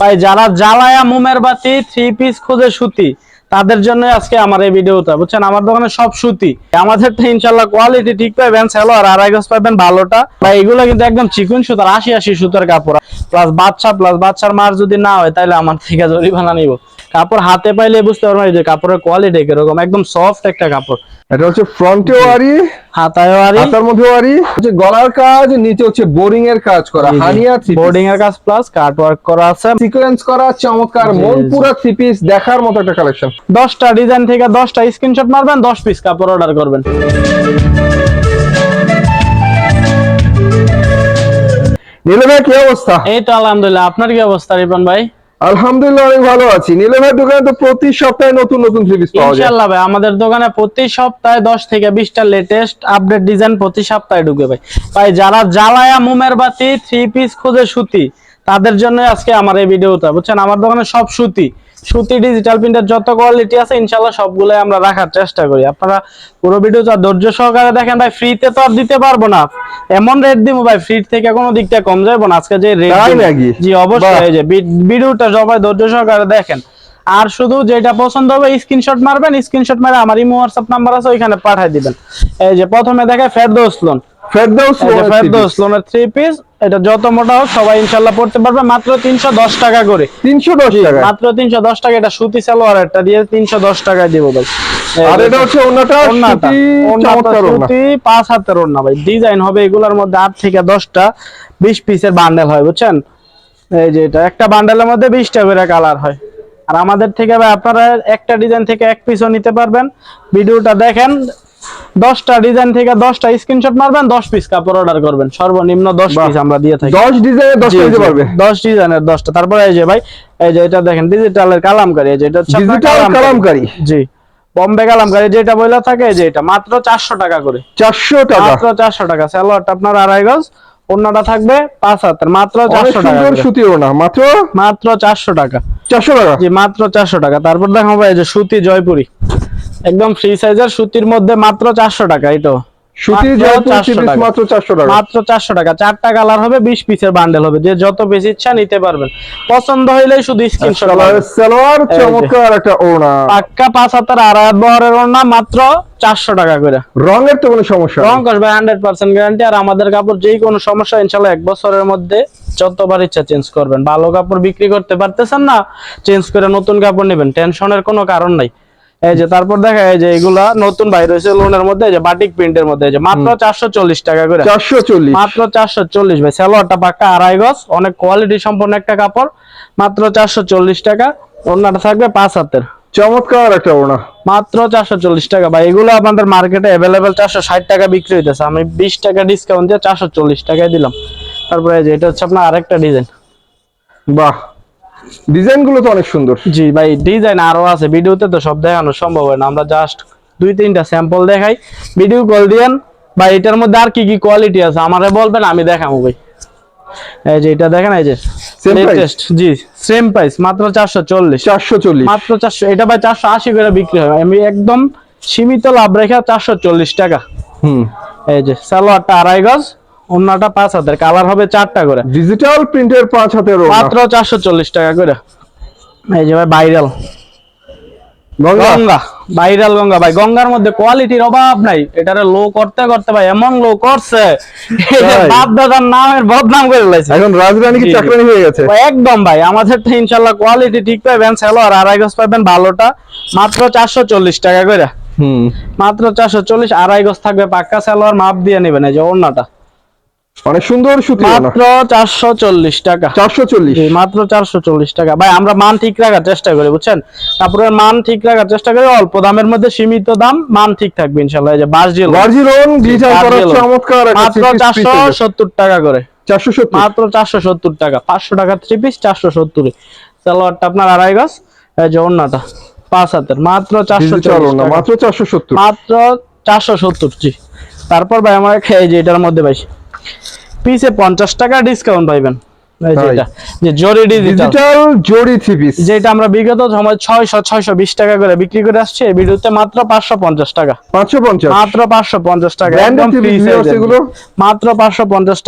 ভাই, যারা জ্বালায়া মোমের বাতি থ্রি পিস খোঁজে সুতি, তাদের জন্য আজকে আমার এই ভিডিওটা, বুঝছেন? আমার দোকানে সব সুতি। আমাদের তো ইনশাল্লাহ কোয়ালিটি ঠিক পাবেন সেলো আর আড়াই গজ পাবেন ভালোটা বা এগুলো কিন্তু একদম চিকুন সুতার, আশি আশি সুতার কাপড়। প্লাস বাচ্চা প্লাস বাচ্চার মার যদি না হয় তাহলে আমার থেকে জরিমানা নিব। কাপড় হাতে পাইলে বুঝতে পারবেন এই যে কাপড়ের কোয়ালিটি কীরকম একদম সফট একটা কাপড়। এটা হচ্ছে ফ্রন্টেও আরি হাতায়ও আরি। হাতার মধ্যেও আরি। হচ্ছে গলার কাজ নিচে হচ্ছে বোরিং এর কাজ করা। হানিয়া বোর্ডিং এর কাজ প্লাস কাট ওয়ার্ক করা আছে। সিকোয়েন্স করা চমৎকার। জি, মন জি। পুরা থ্রি পিস দেখার মতো একটা কালেকশন দশটা ডিজাইন থেকে দশটা স্ক্রিনশট মারবেন দশ পিস কাপড় অর্ডার করবেন। নীলে ভাই কি অবস্থা? এই তো আলহামদুলিল্লাহ। আপনার কি অবস্থা রিপন ভাই? আলহামদুলিল্লাহ অনেক ভালো আছি। নীলে ভাই দোকানে তো প্রতি সপ্তাহে নতুন নতুন থ্রি পাওয়া যায়। ইনশাআল্লাহ ভাই, আমাদের দোকানে প্রতি সপ্তাহে দশ থেকে বিশটা লেটেস্ট আপডেট ডিজাইন প্রতি সপ্তাহে ঢুকে ভাই। ভাই, যারা জ্বালায়া মোমের বাতি থ্রি পিস খোঁজে সুতি, তাদের জন্য আজকে আমার এই ভিডিওটা বুঝছেন? আমার দোকানে সব সুতি। সুতি ডিজিটাল প্রিন্টের যত কোয়ালিটি আছে ইনশাআল্লাহ সবগুলো আমরা রাখার চেষ্টা করি। আপনারা পুরো ভিডিওটা ধৈর্য সহকারে দেখেন ভাই ফ্রিতে তো আর দিতে পারব না। এমন রেট দিব ভাই ফ্রি থেকে কোনো দিকটা কম যাব না। আজকে যে রেট? জি অবশ্যই। এই যে ভিডিওটা সবাই ধৈর্য সহকারে দেখেন। আর শুধু যেটা পছন্দ হবে স্ক্রিনশট মারবেন স্ক্রিনশট মারে আমার ইমো হোয়াটসঅ্যাপ নাম্বার আছে ওইখানে পাঠিয়ে দিবেন। এই যে প্রথমে দেখে ফেরদৌস লোন ফেরদৌস লোনের থ্রি পিস এটা যত মোটা হোক সবাই ইনশাল্লাহ পড়তে পারবে। মাত্র তিনশো দশ টাকা করে। 310 টাকা মাত্র তিনশো দশ টাকা। এটা সুতি সালোয়ার একটা দিয়ে তিনশো দশ টাকায় দিব ভাই। আর এটা হচ্ছে সুতি পাঁচ হাতের ডিজাইন হবে এগুলোর মধ্যে আট থেকে দশটা। বিশ পিসের বান্ডেল হয় বুঝছেন? এই যে এটা। একটা বান্ডেলের মধ্যে বিশটা করে কালার হয়। আর আমাদের থেকে ভাই আপনারা একটা ডিজাইন থেকে এক পিসও নিতে পারবেন। ভিডিওটা দেখেন। দশটা ডিজাইন থেকে দশটা স্ক্রিনশট মারবেন দশ পিস কাপড় অর্ডার করবেন। সর্বনিম্ন দশ পিস আমরা দিয়ে থাকি। 10 ডিজাইনের 10 জি, পারবে। দশ ডিজাইনের দশটা। তারপরে এই যে ভাই এই যে এটা দেখেন ডিজিটালের কালামকারী এই যে এটা ডিজিটাল কালামকারী। জি বম্বে কালামকারী যেটা বইলা থাকে এই যে এটা মাত্র চারশো টাকা করে। 400 টাকা। মাত্র চারশো টাকা। স্যালোয়ারটা আপনার আড়াই গজ অন্যটা থাকবে পাঁচ হাতের মাত্র চারশো টাকা। সুতি ওনা মাত্র? মাত্র চারশো টাকা। 400 টাকা। জি মাত্র চারশো টাকা। তারপর দেখো ভাই এই যে সুতি জয়পুরি। একদম ফ্রি সাইজের সুতির মধ্যে মাত্র চারশো টাকা এইটো সুতি মাত্র জয়পুর 400 পিস টাকা। মাত্র 400 টাকা। মাত্র চারশো টাকা। চারটা কালার হবে বিশ পিসের বান্ডেল হবে। যে যত বেশি ইচ্ছা নিতে পারবেন। পছন্দ হইলেই শুধু স্ক্রিনশট সালোয়ার। চমৎকার একটা ওনা পাক্কা পাঁচ হাতের আড়াই বহরের ওড়না মাত্র চারশো টাকা করে। রঙের তো কোনো সমস্যা রং। করবে হান্ড্রেড পার্সেন্ট গ্যারান্টি আর আমাদের কাপড় যেই কোনো সমস্যা ইনশাল্লাহ এক বছরের মধ্যে যতবার ইচ্ছা চেঞ্জ করবেন। ভালো কাপড় বিক্রি করতে পারতেছেন না চেঞ্জ করে নতুন কাপড় নেবেন। টেনশনের কোনো কারণ নাই। এই যে তারপর দেখা যায় যে এগুলা নতুন বাইর হয়েছে লোনের মধ্যে এই যে বাটিক প্রিন্টের মধ্যে এই যে মাত্র চারশো চল্লিশ টাকা করে। 440 মাত্র চারশো চল্লিশ ভাই সালোয়ারটা পাক্কা আড়াই গজ অনেক কোয়ালিটি সম্পন্ন একটা কাপড় মাত্র চারশো চল্লিশ টাকা অন্যটা থাকবে পাঁচ হাতের। চমৎকার একটা ওনা মাত্র চারশো চল্লিশ টাকা ভাই এগুলো আপনাদের মার্কেটে অ্যাভেলেবেল চারশো ষাট টাকা বিক্রি হইতেছে। আমি বিশ টাকা ডিসকাউন্ট দিয়ে চারশো চল্লিশ টাকায় দিলাম। তারপরে এই যে এটা হচ্ছে আপনার আরেকটা ডিজাইন বাহ। ডিজাইনগুলো তো অনেক সুন্দর। জি ভাই ডিজাইন আরও আছে। ভিডিওতে তো সব দেখানো সম্ভব হয় না। আমরা জাস্ট দুই তিনটা স্যাম্পল দেখাই। ভিডিও কল দিয়েন বা এটার মধ্যে আর কি কি কোয়ালিটি আছে? আমারে বলবেন আমি দেখাবো ভাই। এই যে এটা দেখেন এই যে? লেটেস্ট জি সেম প্রাইস মাত্র চারশো চল্লিশ। 440 মাত্র চারশো এটা ভাই চারশো আশি করে বিক্রি হয়। আমি একদম সীমিত লাভ রেখে চারশো চল্লিশ টাকা। হুম। এই যে সালোয়ারটা আড়াই গজ। অন্যটা পাঁচ হাতের কালার হবে চারটা করে। ডিজিটাল প্রিন্টের পাঁচ হাতের মাত্র চারশো চল্লিশ টাকা করে। এই যে ভাই ভাইরাল গঙ্গা। গঙ্গা ভাইরাল গঙ্গা। ভাই গঙ্গার মধ্যে কোয়ালিটির অভাব নাই। এটারে লো করতে করতে ভাই এমন লো করছে। বাপ দাদার নামের বদনাম করে লাইছে এখন রাজরানী কি। চাকরানি হয়ে গেছে? একদম ভাই আমাদের তো ইনশাল্লাহ কোয়ালিটি ঠিক পাবেন সালোয়ার আড়াই গজ পাবেন ভালোটা। মাত্র চারশো চল্লিশ টাকা করে। হুম। মাত্র চারশো চল্লিশ আড়াই গজ থাকবে পাক্কা সালোয়ার মাপ দিয়ে নেবেন এই যে ওড়নাটা। অনেক সুন্দর সুতি মাত্র চারশো চল্লিশ টাকা। 440 জি, মাত্র চারশো চল্লিশ টাকা। ভাই আমরা মান ঠিক রাখার চেষ্টা করি বুঝছেন? কাপড়ের মান ঠিক রাখার চেষ্টা করি অল্প দামের মধ্যে সীমিত দাম মান ঠিক থাকবে এই যে করা চমৎকার মাত্র টাকা করে। 470 মাত্র চারশো সত্তর টাকা। পাঁচশো টাকা থ্রি পিস চারশো সত্তরে। সালোয়ারটা আপনার আড়াই গজ পাঁচ হাতের। মাত্র চারশো ডিজিটাল ওনা মাত্র 470 মাত্র চারশো সত্তর জি। তারপর ভাই আমার এই যে এটার মধ্যে ভাই পিসে পঞ্চাশ টাকা ডিসকাউন্ট পাইবেন। যে জরি ডিজিটাল ডিজিটাল জরি থ্রি পিস যেটা আমরা বিগত সময় টাকা করে বিক্রি করে আসছি এই ভিডিওতে মাত্র পাঁচশো পঞ্চাশ টাকা। মাত্র পাঁচশো পঞ্চাশ টাকা একদম? মাত্র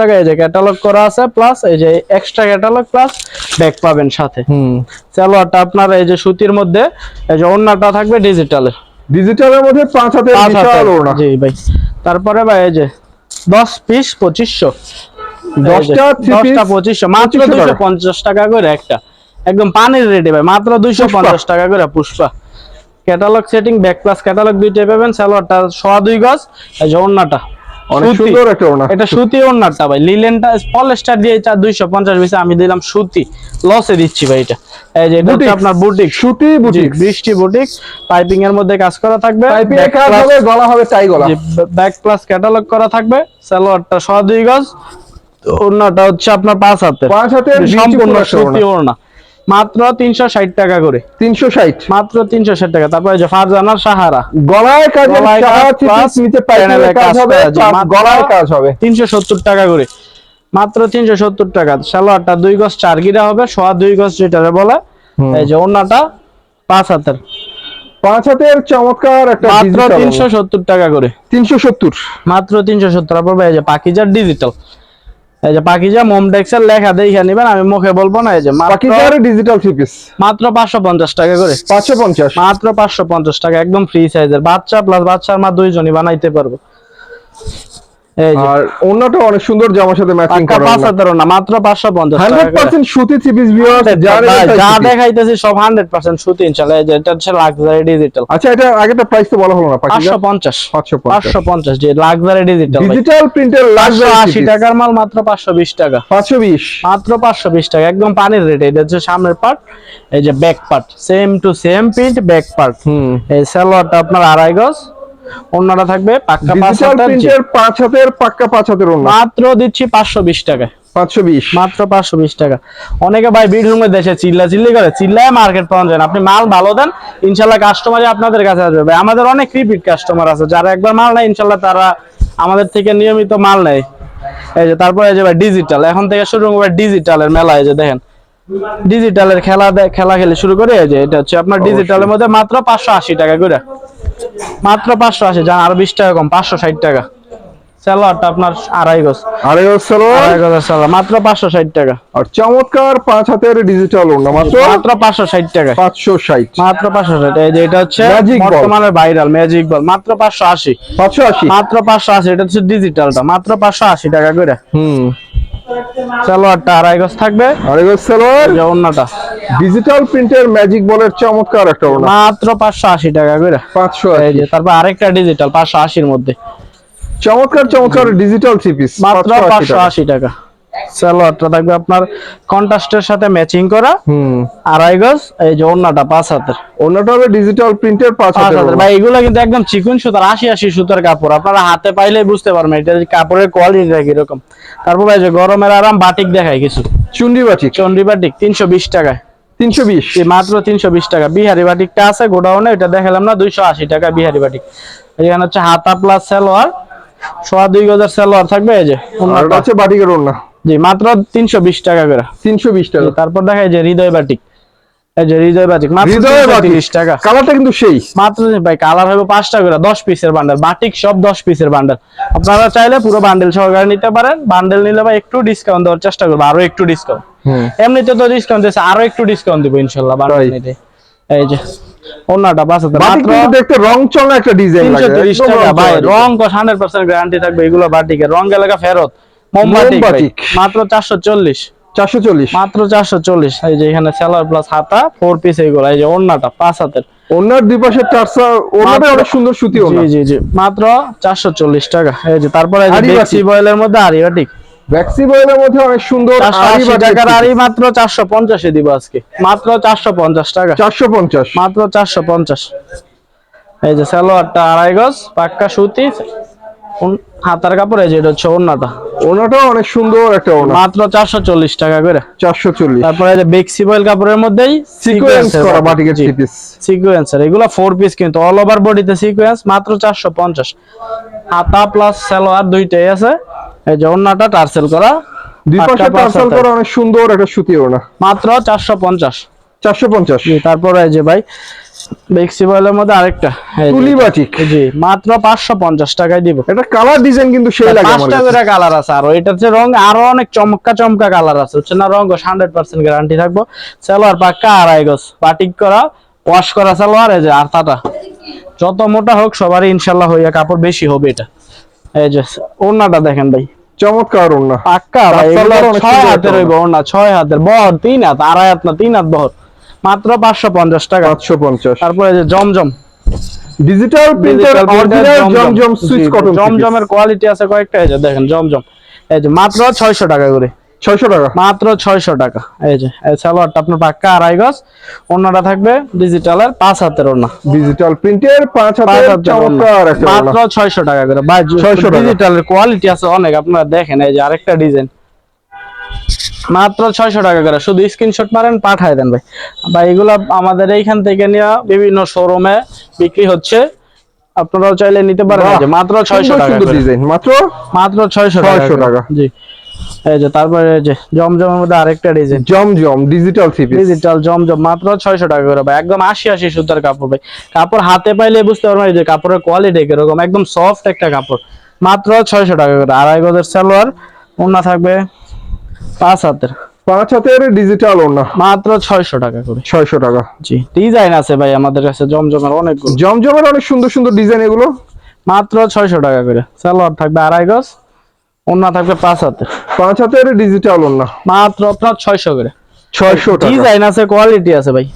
টাকা এই যে ক্যাটালগ করা আছে প্লাস এই যে এক্সট্রা ক্যাটালগ প্লাস ব্যাগ পাবেন সাথে। হুম। সালোয়ারটা আপনার এই যে সুতির মধ্যে এই যে থাকবে ডিজিটালের ডিজিটালের মধ্যে পাঁচ হাতের বিশাল ওড়না। জি ভাই। তারপরে ভাই এই যে দশ পিস পঁচিশশো। দশটা দশটা পঁচিশশো মাত্র দুশো পঞ্চাশ টাকা করে একটা। একদম পানির রেটে ভাই মাত্র দুইশো পঞ্চাশ টাকা করে Pushpa. Catalogue setting back plus catalogue দুইটাই পাবেন সালোয়ারটা সোয়া দুই গজ ঝর্ণাটা অনেক সুন্দর একটা ওড়না। এটা সুতি ওড়নাটা ভাই। লিলেনটা পলেস্টার দিয়ে চার দুইশো পঞ্চাশ আমি দিলাম সুতি। লসে দিচ্ছি ভাই এটা। এই যে এটা হচ্ছে আপনার বুটিক সুতি বুটিক বৃষ্টি বুটিক পাইপিং এর মধ্যে কাজ করা থাকবে। পাইপিং Back কাজ হবে গলা হবে টাই গলা। ব্যাক প্লাস ক্যাটালগ করা থাকবে। সালোয়ারটা সোয়া দুই গজ। ওড়নাটা হচ্ছে আপনার পাঁচ হাতে পাঁচ হাতের সম্পূর্ণ সুতি ওড়না। মাত্র তিনশো ষাট টাকা করে। তিনশো ষাট। মাত্র তিনশো ষাট টাকা। তারপরে যে ফারজানার সাহারা। গলায় কাজ হবে গলায় কাজ হবে তিনশো সত্তর টাকা করে। মাত্র তিনশো সত্তর টাকা। সালোয়ারটা দুই গজ চার গিরা হবে সোয়া দুই গজ যেটা বলে। এই যে ওড়নাটা পাঁচ হাতের। পাঁচ হাতের চমৎকার একটা মাত্র তিনশো সত্তর টাকা করে। তিনশো সত্তর। মাত্র তিনশো সত্তর। পড়বে এই যে পাকিজার ডিজিটাল এই যে পাকিজা মোমডেক্সের লেখা দেখে নিবেন আমি মুখে বলব না এই যে পাকিস্তানের ডিজিটাল থ্রি পিস মাত্র পাঁচশো পঞ্চাশ টাকা করে। পাঁচশো পঞ্চাশ। মাত্র পাঁচশো পঞ্চাশ টাকা একদম ফ্রি সাইজের বাচ্চা প্লাস বাচ্চার মা দুইজনই বানাইতে পারব। আর অন্যটা অনেক সুন্দর জামার সাথে ম্যাচিং করা না মাত্র পাঁচশো পঞ্চাশ টাকা হান্ড্রেড করে। পার্সেন্ট সুতি থ্রি পিস যা। দেখাইতেছি সব হান্ড্রেড পার্সেন্ট সুতি ইনশাল্লাহ। এটা হচ্ছে লাক্সারি ডিজিটাল আচ্ছা এটা আগেটা প্রাইস তো বলা হলো না পাঁচশো পঞ্চাশ। পাঁচশো পঞ্চাশ। পাঁচশো পঞ্চাশ যে লাক্সারি ডিজিটাল ডিজিটাল প্রিন্টের লাক্সারি আশি টাকার মাল মাত্র পাঁচশো বিশ টাকা। পাঁচশো বিশ। মাত্র পাঁচশো বিশ টাকা একদম পানির রেট এটা হচ্ছে সামনের পার্ট এই যে back part same to same print back part hmm. এই সালোয়ারটা আপনার আড়াই গজ। অন্যটা থাকবে পাক্কা পাঁচ হাতের প্রিন্টের পাঁচ হাতের পাক্কা পাঁচ হাতের ওড়না। মাত্র দিচ্ছি পাঁচশো বিশ টাকায় পাঁচশো বিশ। মাত্র পাঁচশো বিশ টাকা। অনেকে ভাই দেশে চিল্লা চিল্লি করে চিল্লায় মার্কেট পাওয়া যায় না। আপনি মাল ভালো দেন ইনশাল্লাহ কাস্টমারই আপনাদের কাছে আসবে। ভাই আমাদের অনেক রিপিট কাস্টমার আছে যারা একবার মাল নেয় ইনশাল্লাহ তারা আমাদের থেকে নিয়মিত মাল নেয়। এই যে তারপরে এই যে ভাই ডিজিটাল এখন থেকে শুরু করব ডিজিটালের মেলা এই যে দেখেন। ডিজিটালের খেলা খেলা খেলে শুরু করে যে এটা হচ্ছে আপনার ডিজিটালের মধ্যে মাত্র পাঁচশো আশি টাকা করে। মাত্র পাঁচশো আশি জান আরও বিশ টাকা কম পাঁচশো ষাট টাকা। স্যালোয়ারটা আপনার আড়াই গজ। আরে আড়াই মাত্র টাকা। চমৎকার পাঁচ হাতের ডিজিটাল ওড়না মাত্র? মাত্র পাঁচশো ষাট টাকা। পাঁচশো ষাট। মাত্র পাঁচশো ষাট এই যে এটা হচ্ছে। বর্তমানে ভাইরাল ম্যাজিক বল মাত্র পাঁচশো আশি। পাঁচশো আশি। মাত্র পাঁচশো আশি এটা হচ্ছে ডিজিটালটা মাত্র পাঁচশো আশি টাকা করে। হুম। সালোয়ারটা আড়াই গজ থাকবে। আরে সালোয়ার। এই অন্যটা ডিজিটাল প্রিন্টের ম্যাজিক বলের চমৎকার একটা ওড়না। মাত্র পাঁচশো আশি টাকা করে। পাঁচশো এই আশি। যে তারপর আরেকটা ডিজিটাল পাঁচশো আশির মধ্যে। চমৎকার চমৎকার ডিজিটাল থ্রি পিস মাত্র পাঁচশো আশি টাকা। সালোয়ারটা থাকবে আপনার কন্ট্রাস্টের সাথে ম্যাচিং করা। হুম। আড়াই গজ এই যে পাঁচ হাতের। হবে ডিজিটাল প্রিন্টের পাঁচ হাতের ভাই এগুলো কিন্তু একদম চিকুন সুতার আশি আশি সুতার কাপড়। আপনারা হাতে পাইলেই বুঝতে পারবেন এটা কাপড়ের কোয়ালিটিটা কীরকম তারপর ভাই যে গরমের আরাম বাটিক দেখায় কিছু। চুন্ডি বাটিক। চন্ডি বাটিক তিনশো বিশ টাকায়। তিনশো বিশ। মাত্র তিনশো বিশ টাকা। বিহারি বাটিকটা আছে গোডাউনে এটা দেখালাম না দুইশো আশি টাকা বিহারি বাটিক। এখানে হচ্ছে হাতা প্লাস সালোয়ার সোয়া দুই গজার সালোয়ার থাকবে এই যে হচ্ছে বাটিকের ওড়না। জি মাত্র তিনশো বিশ টাকা করে। তিনশো বিশ টাকা। তারপর দেখা যায় হৃদয় বাটিক। এই যে হৃদয় বাটিক মাত্র হৃদয় বাটিক। তিরিশ টাকা। কালারটা কিন্তু সেই। মাত্র ভাই কালার হবে পাঁচটা করে দশ পিসের বান্ডেল। বাটিক সব দশ পিসের বান্ডেল। আপনারা চাইলে পুরো বান্ডেল সহকারে নিতে পারেন। বান্ডেল নিলে ভাই একটু ডিসকাউন্ট দেওয়ার চেষ্টা করব আরও একটু ডিসকাউন্ট এমনিতে তো ডিসকাউন্ট দিচ্ছে আরও একটু ডিসকাউন্ট দিব ইনশাল্লাহ বান্ডেল নিতে। এই যে মাত্র দেখতে রং চলা একটা ডিজাইন লাগে টাকা ভাই রং হান্ড্রেড পার্সেন্ট গ্যারান্টি থাকবে এগুলো বাটিকের। রং এলাকা ফেরত। মোমবাটিক মাত্র চারশো চল্লিশ। চারশো চল্লিশ। মাত্র চারশো চল্লিশ। এই যে এখানে সেলার প্লাস হাতা ফোর পিস এইগুলো এই যে ওড়নাটা পাঁচ হাতের। ওনার দুই পাশে টার্সা ওনাটা অনেক সুন্দর সুতি ওনা জি জি জি। মাত্র চারশো চল্লিশ টাকা। এই যে তারপরে বাটিক। বয়েলের মধ্যে আরিবাটিক ভ্যাক্সি বয়েলের মধ্যে অনেক সুন্দর চারশো আড়ি টাকার। আড়ি মাত্র চারশো পঞ্চাশে দিব আজকে। মাত্র চারশো পঞ্চাশ টাকা। চারশো পঞ্চাশ। মাত্র চারশো পঞ্চাশ। এই যে সালোয়ারটা আড়াই গজ পাক্কা সুতি। হাতার কাপড় এই যে এটা হচ্ছে ওড়নাটা। ওনাটাও অনেক সুন্দর একটা ওনা মাত্র চারশো চল্লিশ টাকা করে। চারশো চল্লিশ। তারপরে এই যে বেক্সি বয়েল কাপড়ের মধ্যেই সিকোয়েন্স করা বাটিকের থ্রি পিস সিকোয়েন্সার এগুলো ফোর পিস কিন্তু অল ওভার বডিতে সিকোয়েন্স মাত্র চারশো পঞ্চাশ। হাতা প্লাস সালোয়ার দুইটাই আছে। এই যে অন্যটা টার্সেল করা। দুই পাশে পাঁচ করা অনেক সুন্দর একটা সুতি ওড়না। মাত্র চারশো পঞ্চাশ। চারশো পঞ্চাশ। জি তারপরে এই যে ভাই বেক্সি মধ্যে আরেকটা। তুলি বাটিক। জি মাত্র পাঁচশো পঞ্চাশ টাকায় দিব। এটা কালার ডিজাইন কিন্তু সেই লাগে আমার পাঁচটা করে কালার আছে আরও। এটার যে রং আরও অনেক চমকা কালার আছে। হচ্ছে না রং হান্ড্রেড পার্সেন্ট গ্যারান্টি থাকব। সালোয়ার পাক্কা আড়াই গজ। বাটিক করা ওয়াশ করা সালোয়ার এই যে আরতাটা যত মোটা হোক সবারই ইনশাল্লাহ হইয়া কাপড় বেশি হবে এটা। এই যে ওড়নাটা দেখেন ভাই। চমৎকার ওড়না। পাক্কা ভাই ছয় হাতের হইব ওড়না ছয় হাতের। বহর তিন হাত আড়াই হাত না তিন হাত বহর। মাত্র পাঁচশো পঞ্চাশ টাকা। পাঁচশো পঞ্চাশ। তারপরে যে Zamzam. Digital printer original Zamzam. Swiss cotton জমজমের কোয়ালিটি আছে কয়েকটা এই যে দেখেন জমজম। এই যে মাত্র ছয়শো টাকা করে। ছয়শো টাকা। মাত্র ছয়শো টাকা। এই যে এই সালোয়ারটা আপনার পাক্কা আড়াই গজ। অন্যটা থাকবে ডিজিটালের পাঁচ হাতের ওড়না। ডিজিটাল প্রিন্টের পাঁচ হাতের। চমৎকার মাত্র ওড়না। ছয়শো টাকা করে। ভাই 600 টাকা। ডিজিটালের কোয়ালিটি আছে অনেক আপনারা দেখেন এই যে আরেকটা ডিজাইন মাত্র ছয়শো টাকা করে। শুধু স্ক্রিনশট মারেন পাঠায় দেন ভাই। ভাই এগুলো আমাদের এইখান থেকে নিয়ে বিভিন্ন শোরুমে বিক্রি হচ্ছে। আপনারাও চাইলে নিতে পারেন। মাত্র ছয়শো টাকা ডিজাইন মাত্র? মাত্র ছয়শো 600 টাকা। জি। এই যে তারপরে যে জমজমের মধ্যে আরেকটা design Zamzam digital three digital Zamzam মাত্র ছয়শো টাকা করে ভাই। একদম আশি আশি সুতার কাপড় ভাই। কাপড় হাতে পাইলে বুঝতে পারবেন এই যে কাপড়ের কোয়ালিটি কীরকম। একদম সফট একটা কাপড়। মাত্র ছয়শো টাকা করে। আড়াই গজের সালোয়ার ওনা থাকবে পাঁচ হাতের। পাঁচ হাতের ডিজিটাল ওড়না। মাত্র ছয়শো টাকা করে। ছয়শো টাকা। জি ডিজাইন আছে ভাই আমাদের কাছে জমজমের অনেকগুলো। জমজমের অনেক সুন্দর সুন্দর ডিজাইন এগুলো। মাত্র ছয়শো টাকা করে। থাকবে আড়াই গজ ওনা থাকবে পাঁচ হাতের। পাঁচ হাতের ডিজিটাল ওড়না। মাত্র আপনার ছয়শো করে। ছয়শো ডিজাইন আছে কোয়ালিটি আছে ভাই।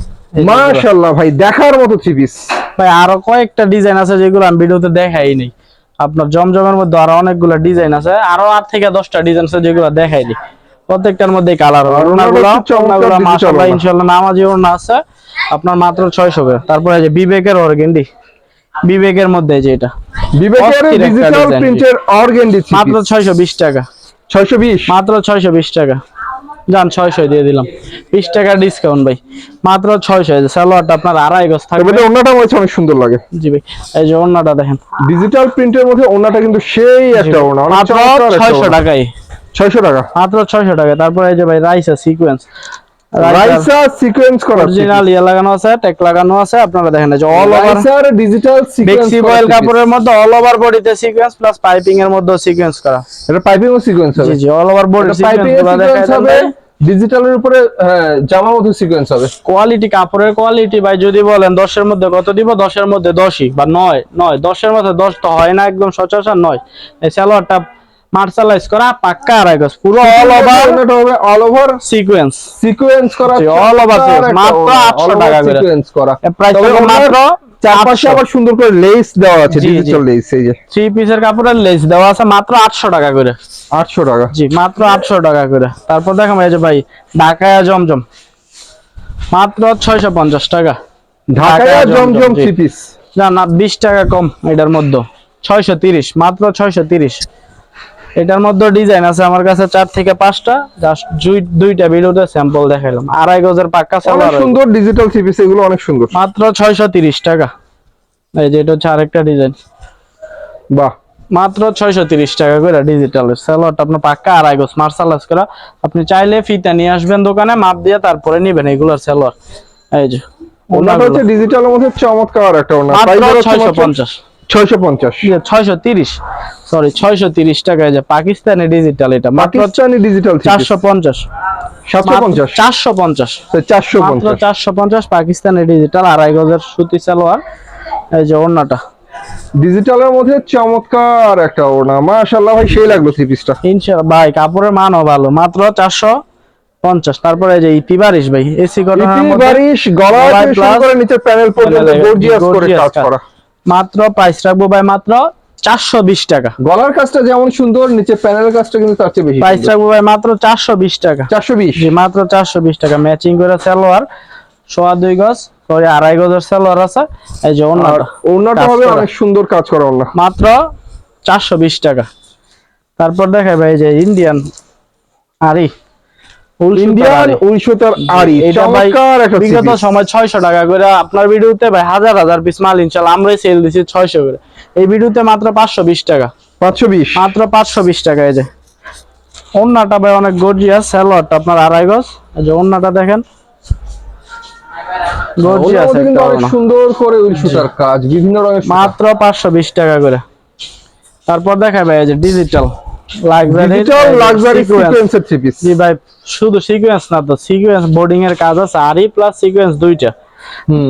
ভাই দেখার মতো থ্রি পিস ভাই আরও কয়েকটা ডিজাইন আছে যেগুলো আমি ভিডিওতে দেখাই নেই। আপনার জমজমের মধ্যে আরও অনেকগুলো ডিজাইন আছে। আরও আট থেকে দশটা ডিজাইন আছে যেগুলো দেখাইনি প্রত্যেকটার মধ্যে কালার আর ওনাগুলো ওনাগুলো মাশাআল্লাহ ইনশাআল্লাহ নামাজি ওনা আছে। আপনার মাত্র 600 করে। তারপরে যে বিবেকের অর্গেন্ডি। বিবেকের মধ্যে যে এটা। বিবেকের ডিজিটাল প্রিন্টের অর্গেন্ডি মাত্র 620 টাকা। ছয়শো বিশ। মাত্র 620 টাকা। যান 600 দিয়ে দিলাম। 20 টাকা ডিসকাউন্ট ভাই। মাত্র 600 এই যে সালোয়ারটা আপনার আড়াই গজ তবে থাকবে ওনাটা হচ্ছে অনেক সুন্দর লাগে। জি ভাই এই যে ওন্নাটা দেখেন। ডিজিটাল প্রিন্টের মধ্যে ওনাটা কিন্তু সেই একটা ওনা মাত্র 600 টাকায়। ছয়শো টাকা? মাত্র 600 টাকা। তারপরে এই যে ভাই রাইসা সিকোয়েন্স রাইসা সিকোয়েন্স করা অরিজিনাল ইয়ে লাগানো আছে টেক লাগানো আছে আপনারা দেখেন যে অল ওভার রাইসার ডিজিটাল সিকোয়েন্স বয়েল কাপড়ের মধ্যে অল ওভার বডিতে সিকোয়েন্স প্লাস পাইপিং এর মধ্যে সিকোয়েন্স করা। এটা পাইপিং ও সিকোয়েন্স হবে। জি all over body piping sequence এরগুলো দেখায় সিকোয়েন্স হবে ডিজিটালের উপরে হ্যাঁ, জামার মতো সিকোয়েন্স হবে। কোয়ালিটি কাপড়ের কোয়ালিটি ভাই যদি বলেন দশের মধ্যে কত দিব? দশের মধ্যে দশই বা নয় নয় দশের মধ্যে দশ তো হয় না একদম সচরাচর নয়। এই সালোয়ারটা মার্শালাইজ করা পাক্কা আড়াই গজ পুরো অল ওভার হবে অল ওভার সিকোয়েন্স সিকোয়েন্স করা sequence, একটা মাত্র 800 টাকা করে। sequence করা। প্রাইস মাত্র চারপাশে আবার সুন্দর করে লেস দেওয়া আছে। ডিজিটাল লেস এই যে। থ্রি পিসের কাপড়ের লেস দেওয়া আছে মাত্র আটশো টাকা করে। আটশো টাকা। জি মাত্র আটশো টাকা করে। তারপর দেখাম এই যে ভাই ঢাকায় জমজম। মাত্র ছয়শো পঞ্চাশ টাকা। ঢাকায় জমজম থ্রি পিস না না বিশ টাকা কম এটার মধ্যে। ছয়শো তিরিশ মাত্র ছয়শো তিরিশ। এটার মধ্যে ডিজাইন আছে আমার কাছে চার থেকে পাঁচটা জাস্ট দুইটা ভিডিওতে স্যাম্পল দেখাইলাম। আড়াই গজের পাক্কা সালোয়ার সুন্দর ডিজিটাল সিপিস এগুলো অনেক সুন্দর। মাত্র 630 টাকা। এই যে এটা চার একটা ডিজাইন বাহ মাত্র 630 টাকা করে ডিজিটাল সালোয়ারটা আপনার পাক্কা আড়াই গজ মার্সালাস করা। আপনি চাইলে ফিতা নিয়ে আসবেন দোকানে মাপ দিয়ে তারপরে নেবেন এগুলোর সালোয়ার এই যে ওনাটা হচ্ছে ডিজিটাল মধ্যে চমৎকার একটা ওনা প্রাইস 650 সরি ছয়শো তিরিশ। টাকা যে পাকিস্তানি ডিজিটাল এটা। পাকিস্তানি পাকিস্তানি আড়াই গজের সুতি সালোয়ার এই যে ওড়নাটা। ডিজিটালের মধ্যে চমৎকার একটা মাশাআল্লাহ ভাই সেই লাগল থ্রি পিসটা ইনশাল্লাহ ভাই কাপড়ের মানও ভালো। মাত্র চারশো পঞ্চাশ। তারপরে এই যে ইপি বারিশ ভাই এসি ঘটনার বারিশ গলা গলায় থেকে শুরু করে নিচের প্যানেল পর্যন্ত গর্জিয়াস করে কাজ কাজ। করা। মাত্র প্রাইস রাখব ভাই মাত্র চারশো বিশ টাকা। গলার কাজটা যেমন সুন্দর নিচে প্যানেলের কাজটা কিন্তু তার চেয়ে বেশি প্রাইস রাখব ভাই মাত্র চারশো বিশ টাকা। চারশো বিশ? মাত্র চারশো বিশ টাকা। ম্যাচিং করে সালোয়ার সোয়া দুই গজ সরি আড়াই গজের সালোয়ার আছে। এই যে আর অন্যটা ওনাটা হবে অনেক সুন্দর কাজ করা ওনা মাত্র চারশো বিশ টাকা। তারপর দেখাই ভাই যে ইন্ডিয়ান আরি ইন্ডিয়ান উইশতার আরি চমৎকার একটা বিগত সময় ছয়শো টাকা করে। আপনার ভিডিওতে ভাই হাজার হাজার পিস মাল ইনশাল্লাহ আমরাই সেল দিছি ছয়শো করে। এই ভিডিওতে মাত্র পাঁচশো বিশ টাকা। মাত্র টাকা এই যে। ওন্নাটা ভাই অনেক গর্জিয়াস আপনার আড়াই গজ। এই যে ওন্নাটা দেখেন। ওনার গর্জিয়াস কিন্তু অনেক সুন্দর করে কাজ বিভিন্ন রঙের মাত্র পাঁচশো বিশ টাকা করে। তারপর দেখাবে এই যে ডিজিটাল লাক্সারি ডিজিটাল লাক্সারি সিকোয়েন্সের থ্রি পিস জি ভাই শুধু সিকোয়েন্স না তো সিকোয়েন্স বোর্ডিং এর কাজ আছে আরই প্লাস সিকোয়েন্স দুইটা।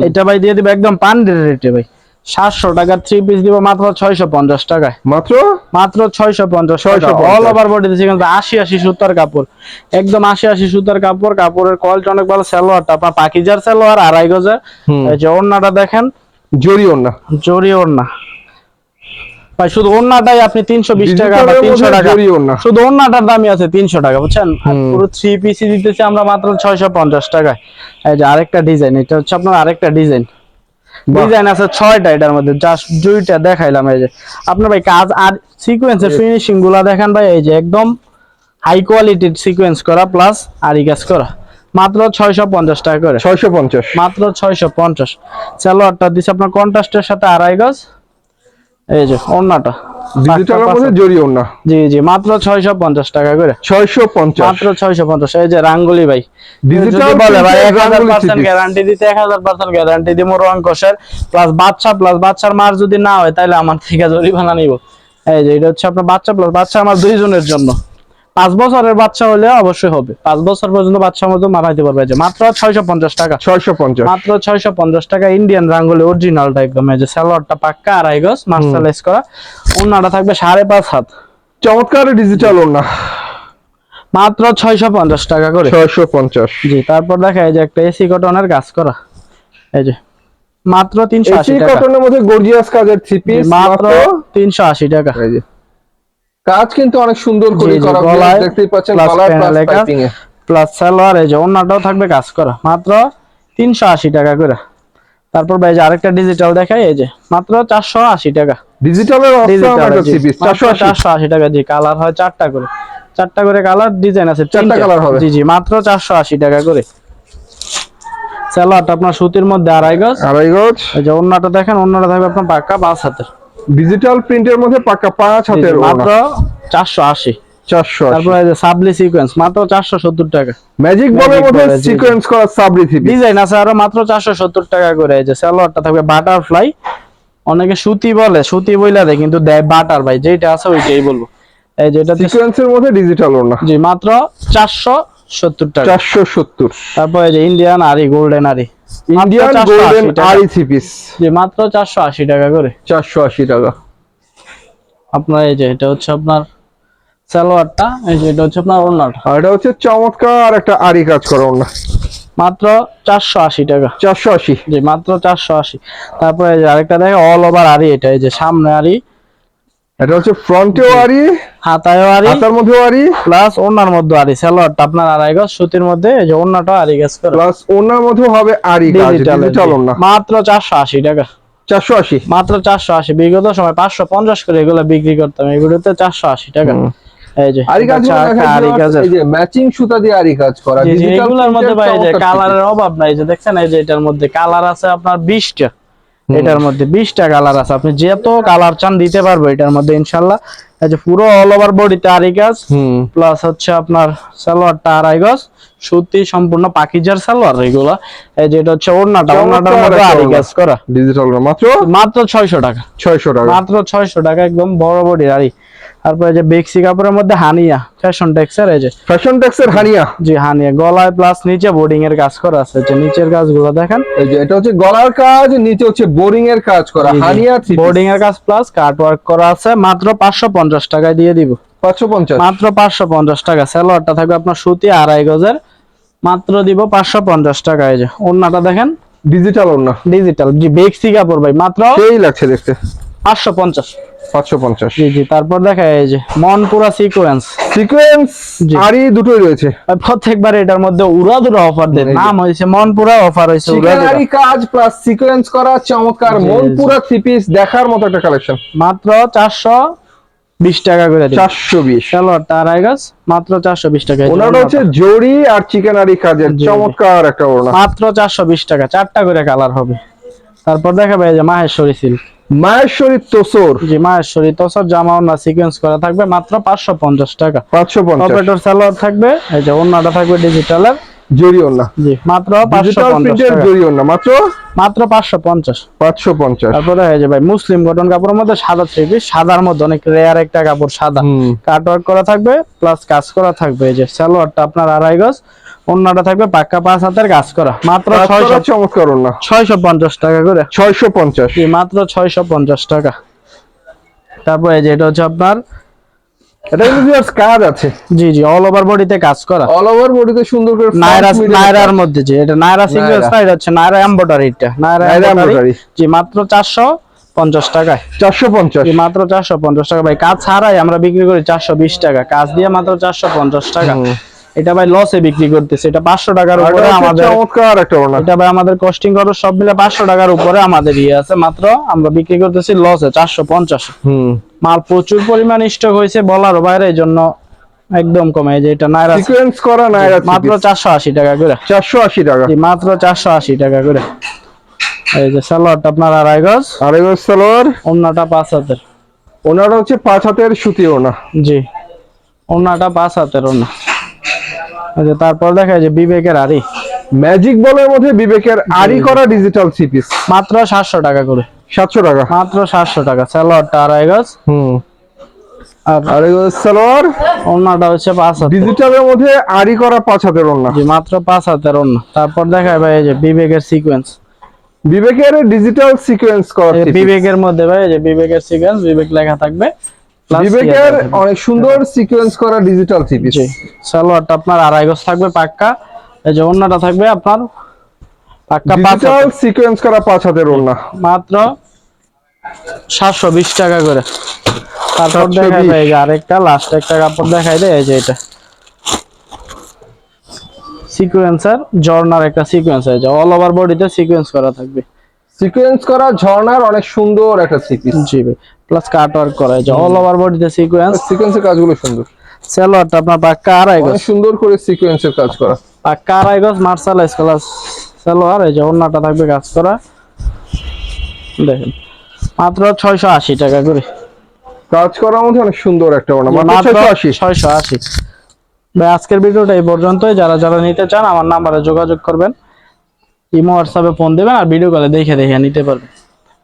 এটা ভাই দিয়ে দিবে একদম পান্ডের রেটে ভাই। সাতশো টাকার থ্রি পিস দিব মাত্র ছয়শো পঞ্চাশ টাকায়। মাত্র? মাত্র ছয়শো পঞ্চাশ 650 অল ওভার বডি দিচ্ছে কিন্তু আশি আশি সুতার কাপড়। একদম আশি আশি সুতার কাপড় কাপড়ের কোয়ালিটি অনেক ভালো সালোয়ারটা আপনার পাকিজার সালোয়ার আড়াই গজের। যে ওড়নাটা দেখেন জরি ওনা জরি ওড়না। ভাই শুধু ওড়নাটাই আপনি তিনশো বিশ টাকা বা তিনশো টাকা। শুধু ওড়নাটার দামই আছে তিনশো টাকা বুঝছেন? পুরো থ্রি পিসি দিতেছি আমরা মাত্র ছয়শো পঞ্চাশ টাকায়। এই যে আরেকটা ডিজাইন এটা হচ্ছে আপনার আরেকটা ডিজাইন ডিজাইন আছে ছয়টা এটার মধ্যে জাস্ট দুইটা দেখাইলাম এই যে। আপনার ভাই কাজ আর সিকোয়েন্সের ফিনিশিংগুলা দেখেন ভাই এই যে একদম হাই কোয়ালিটির সিকোয়েন্স করা প্লাস আরি কাজ করা। মাত্র ছয়শো পঞ্চাশ টাকা করে। ছয়শো পঞ্চাশ। মাত্র ছয়শো পঞ্চাশ। সালোয়ারটা দিচ্ছে আপনার কন্ট্রাস্টের সাথে আড়াই গজ। এই যে ওড়নাটা। ডিজিটালের মধ্যে জরি জি জি মাত্র ছয়শো পঞ্চাশ টাকা করে। ছয়শো পঞ্চাশ। মাত্র ছয়শো পঞ্চাশ। এই যে রাঙ্গুলি ভাই। বলে ভাই। গ্যারান্টি দিতে গ্যারান্টি রং কষের। প্লাস বাচ্চা প্লাস বাচ্চার মার যদি না হয় তাহলে আমার থেকে জরিমানা নিব। এই যে এটা হচ্ছে আপনার বাচ্চা প্লাস বাচ্চা আমার দুইজনের জন্য। পাঁচ বছরের বাচ্চা হলে অবশ্যই হবে। পাঁচ বছর পর্যন্ত বাচ্চার মতো মারাইতে পারবে যে মাত্র ছয়শো পঞ্চাশ টাকা। ছয়শো পঞ্চাশ। মাত্র ছয়শো পঞ্চাশ টাকা ইন্ডিয়ান রাঙ্গুলি অরিজিনালটা একদম যে স্যালোয়ারটা পাক্কা আড়াই গজ মার্শালাইজ করা। ওনাটা থাকবে সাড়ে পাঁচ হাত। চমৎকার ডিজিটাল ওনা মাত্র ছয়শো পঞ্চাশ টাকা করে। ছয়শো পঞ্চাশ। জি তারপর দেখা এই যে একটা এসি কটনের কাজ করা। এই যে মাত্র তিনশো আশি টাকা। কটনের মধ্যে গর্জিয়াস কাজের থ্রি পিস মাত্র তিনশো আশি টাকা। এই যে। কাজ কিন্তু অনেক সুন্দর করে করা দেখতেই পাচ্ছেন গলায় প্লাস। পাইপিং এ। প্লাস সালোয়ার এই যে অন্যটাও থাকবে কাজ করা। মাত্র তিনশো আশি টাকা করে। তারপর ভাই যে আরেকটা ডিজিটাল দেখাই এই যে মাত্র চারশো আশি টাকা। ডিজিটালের চারশো আশি। টাকা জি কালার হয় চারটা করে। চারটা করে কালার ডিজাইন আছে চারটা কালার হবে। জি জি মাত্র চারশো আশি টাকা করে। সালোয়ারটা আপনার সুতির মধ্যে আড়াই গজ। আড়াই গজ। এই যে অন্যটা দেখেন অন্যটা থাকবে আপনার পাক্কা পাঁচ হাতের। ডিজিটাল প্রিন্টের মধ্যে পাক্কা পাঁচ হাতের মাত্র চারশো আশি। চারশো তারপরে এই যে সাবলি সিকোয়েন্স মাত্র চারশো সত্তর টাকা। ম্যাজিক বলের মধ্যে। সিকোয়েন্স করা থ্রি ডিজাইন আছে আরও মাত্র চারশো সত্তর টাকা করে এই যে সালোয়ারটা থাকবে বাটারফ্লাই অনেকে সুতি বলে সুতি বইলা দেয় কিন্তু দেয় বাটার ভাই যেটা আছে ওইটাই বলব। এই যেটা সিকোয়েন্সের মধ্যে ডিজিটাল ওনা জি মাত্র চারশো সত্তর টাকা। চারশো সত্তর। তারপর এই যে Indian aari golden aari. Indian golden aari three piece জি মাত্র চারশো আশি টাকা করে। চারশো আশি টাকা। আপনার এই যে এটা হচ্ছে আপনার সালোয়ারটা এই যে এটা হচ্ছে আপনার ওড়নাটা। আর এটা হচ্ছে চমৎকার একটা আরি কাজ করা ওনা মাত্র চারশো আশি টাকা। চারশো আশি। জি মাত্র চারশো আশি। তারপরে আরেকটা দেখে অল ওভার আরি এটা এই যে সামনে আরি এটা হচ্ছে ফ্রন্টেও আরি হাতায়ও আরি হাতার মধ্যেও আরি। প্লাস ওনার মধ্যে আরি। সালোয়ারটা আপনার আড়াই গজ সুতির মধ্যে এই যে ওনাটা আরি গজ করে। প্লাস ওনার মধ্যেও হবে আরি কাজ ডিজিটাল ওনা মাত্র চারশো আশি টাকা। চারশো আশি? মাত্র চারশো আশি। বিগত সময় পাঁচশো পঞ্চাশ করে এগুলো বিক্রি করতাম। এগুলোতে চারশো আশি টাকা। হুম। এই যে আরি কাজ আরি কাজের এই যে ম্যাচিং সুতা দিয়ে আরি কাজ করা। জি, জি, digital এগুলোর মধ্যে ভাই যে কালারের অভাব নাই। যে দেখছেন এই যে এটার মধ্যে কালার আছে আপনার বিশটা। এটার মধ্যে বিশটা কালার আছে। আপনি যত কালার চান দিতে পারব এটার মধ্যে ইনশাল্লাহ। এই যে পুরো অল ওভার বডিতে কাজ হুম। প্লাস হচ্ছে আপনার সালোয়ারটা আড়াই গাছ সুতি সম্পূর্ণ পাকিজার সালোয়ার এগুলো। এই যে এটা হচ্ছে ওড়নাটা ওড়নাটার মধ্যে আড়াই গাছ করা। ডিজিটাল মাত্র? মাত্র ছয়শো টাকা। ছয়শো টাকা। মাত্র ছয়শো টাকা একদম বড় বডি আড়ি তারপরে যে বেক্সি কাপড়ের মধ্যে হানিয়া ফ্যাশন টেক্সের এই যে। ফ্যাশন টেক্সের হানিয়া? জি হানিয়া। গলায় প্লাস নিচে বোর্ডিং এর কাজ করা আছে। যে নিচের কাজগুলো দেখেন। এই যে এটা হচ্ছে গলার কাজ নিচে হচ্ছে বোরিং এর কাজ করা। হানিয়া বোর্ডিং এর কাজ প্লাস কাট ওয়ার্ক করা আছে। মাত্র পাঁচশো পঞ্চাশ টাকায় দিয়ে দিব। পাঁচশো পঞ্চাশ। মাত্র পাঁচশো পঞ্চাশ টাকা। সালোয়ারটা থাকবে আপনার সুতি আড়াই গজের। মাত্র দিব পাঁচশো পঞ্চাশ টাকা এই যে। ওড়নাটা দেখেন। ডিজিটাল ওনা ডিজিটাল জি বেক্সি কাপড় ভাই মাত্র সেই লাগছে দেখতে। পাঁচশো পঞ্চাশ। পাঁচশো পঞ্চাশ। জি জি তারপর দেখা এই যে মনপুরা সিকোয়েন্স সিকোয়েন্স জি। আরই দুটোই রয়েছে। প্রত্যেকবার এটার মধ্যে উড়াদুরা অফার দেন এই যে। নাম হয়েছে মনপুরা অফার হয়েছে উড়াদুরা কাজ প্লাস সিকোয়েন্স করা চমৎকার জি, মন জি। পুরা থ্রি পিস দেখার মতো একটা কালেকশন মাত্র চারশো বিশ টাকা করে চারশো বিশ। গাছ মাত্র চারশো বিশ টাকা ওনাটা হচ্ছে। জরি আর চিকেনারি কাজের জি, জি। চমৎকার একটা মাত্র চারশো বিশ টাকা চারটা করে কালার হবে। তারপর দেখাবে এই যে মাহেশ্বরী সিল্ক মায়েশ্বরী তোসর জি মায়েশ্বরী তসর জামা ওনা সিকোয়েন্স করা থাকবে মাত্র পাঁচশো পঞ্চাশ টাকা। পাঁচশো পঞ্চাশ। অপারেটর সালোয়ার থাকবে এই যে ওনাটা থাকবে ডিজিটালের জরি ওনা জি মাত্র পাঁচশো ডিজিটাল পঞ্চাশ প্রিন্টের টাকা। জরি ওনা মাত্র? মাত্র পাঁচশো পঞ্চাশ। পাঁচশো পঞ্চাশ। তারপরে এই যে ভাই মুসলিম কটন কাপড়ের মধ্যে সাদা থ্রি পিস সাদার মধ্যে অনেক রেয়ার একটা কাপড় সাদা। কাট ওয়ার্ক করা থাকবে প্লাস কাজ করা থাকবে এই যে সালোয়ারটা আপনার আড়াই গজ। অন্যটা থাকবে পাক্কা পাঁচ হাতের কাজ করা। মাত্র ছয়শো চমৎকার ছয়শো পঞ্চাশ টাকা করে। ছয়শো পঞ্চাশ। মাত্র ছয়শো পঞ্চাশ টাকা। তারপরে যে এটা হচ্ছে আপনার এটা কিন্তু কাজ আছে। জি জি অল ওভার বডিতে কাজ করা। অল ওভার বডিতে সুন্দর করে নায়রা নায়রার মধ্যে যে এটা নায়রা। হচ্ছে নায়রা এমব্রয়ডারিটা নায়রা নায়রা এমব্রয়ডারি জি মাত্র চারশো পঞ্চাশ টাকায়। চারশো পঞ্চাশ। মাত্র চারশো পঞ্চাশ টাকা। ভাই কাজ ছাড়াই আমরা বিক্রি করি চারশো বিশ টাকা। কাজ দিয়ে মাত্র চারশো পঞ্চাশ টাকা। এটা ভাই লসে বিক্রি করতেছে। এটা পাঁচশো টাকার উপরে আমাদের চমৎকার একটা ওনা এটা ভাই আমাদের কস্টিং খরচ সব মিলে পাঁচশো টাকার উপরে আমাদের ইয়ে আছে। মাত্র আমরা বিক্রি করতেছি লসে চারশো পঞ্চাশ। হুম। মাল প্রচুর পরিমাণ স্টক হয়েছে বলার বাইরে এই জন্য একদম কমে। যে এটা নাইরা সিকোয়েন্স করা নাইরা মাত্র চারশো আশি টাকা করে। চারশো আশি টাকা। জি মাত্র চারশো আশি টাকা করে। এই যে সালোয়ারটা আপনার আড়াই গজ। আর এবার সালোয়ার। অন্যটা পাঁচ হাতের। ওনারা হচ্ছে পাঁচ হাতের সুতি ওনা জি। অন্যটা পাঁচ হাতের অন্য যে তারপর দেখা যায় যে বিবেকের আড়ি। ম্যাজিক বলের মধ্যে বিবেকের আরি করা ডিজিটাল থ্রি পিস মাত্র সাতশো টাকা করে। সাতশো টাকা। মাত্র সাতশো টাকা। সালোয়ারটা আড়াই গজ। হুম। আর আর সালোয়ার। হচ্ছে পাঁচ হাত ডিজিটালের মধ্যে আরি করা পাঁচ হাতের ওনা জি মাত্র পাঁচ হাতের তারপর দেখায় ভাই এই যে বিবেকের সিকোয়েন্স বিবেকের ডিজিটাল সিকোয়েন্স করা বিবেকের মধ্যে ভাই এই যে বিবেকের সিকোয়েন্স বিবেক লেখা থাকবে। বিবেকের অনেক সুন্দর সিকোয়েন্স করা ডিজিটাল থ্রি পিস সালোয়ারটা আপনার আড়াই গজ থাকবে পাক্কা। এই যে থাকবে আপনার পাক্কা ডিজিটাল সিকোয়েন্স করা পাঁচ হাতের ওনা মাত্র সাতশো বিশ টাকা করে। তারপর 720 দেখাই দেয় এই যে আরেকটা লাস্ট একটা কাপড় দেখাই দেয় এই যে এটা। সিকোয়েন্সার জর্নার একটা সিকোয়েন্স আছে অল ওভার বডিতে সিকোয়েন্স করা থাকবে। সিকোয়েন্স করা ঝর্ণার অনেক সুন্দর একটা পিস জি প্লাস কাট ওয়ার্ক করা আছে অল ওভার বডিতে সিকোয়েন্স সিকোয়েন্সের কাজগুলো সুন্দর। সালোয়ারটা আপনার পাক্কা আড়াই গজ সুন্দর করে সিকোয়েন্সের কাজ করা। পাক্কা আড়াই গজ মার্শালাইজ ক্লাস সালোয়ার এই যে অন্যটা থাকবে কাজ করা। দেখেন মাত্র ছয়শো আশি টাকা করে। কাজ করার মধ্যে অনেক সুন্দর একটা ওনা মাত্র ছয়শো আশি। ভাই আজকের ভিডিওটা এই পর্যন্তই। যারা যারা নিতে চান আমার নাম্বারে যোগাযোগ করবেন। ইমো হোয়াটসঅ্যাপে ফোন দেবেন আর ভিডিও কলে দেখে দেখে নিতে পারবেন।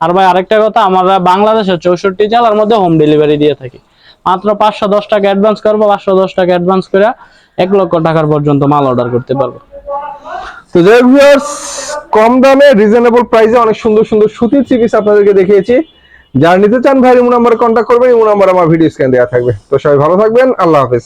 আর ভাই, আরেকটা কথা, আমরা বাংলাদেশের চৌষট্টি জেলার মধ্যে হোম ডেলিভারি দিয়ে থাকি। মাত্র পাঁচশো দশ টাকা অ্যাডভান্স করব, পাঁচশো দশ টাকা অ্যাডভান্স করে এক লক্ষ টাকার পর্যন্ত মাল অর্ডার করতে পারব। তো কম দামে রিজনেবল প্রাইসে অনেক সুন্দর সুন্দর সুতির থ্রি আপনাদেরকে দেখিয়েছি। যারা নিতে চান ভাই ইমো নাম্বারে কন্ট্যাক্ট করবেন ইমো নাম্বার আমার ভিডিও স্ক্যান দেওয়া থাকবে। তো সবাই ভালো থাকবেন, আল্লাহ হাফেজ।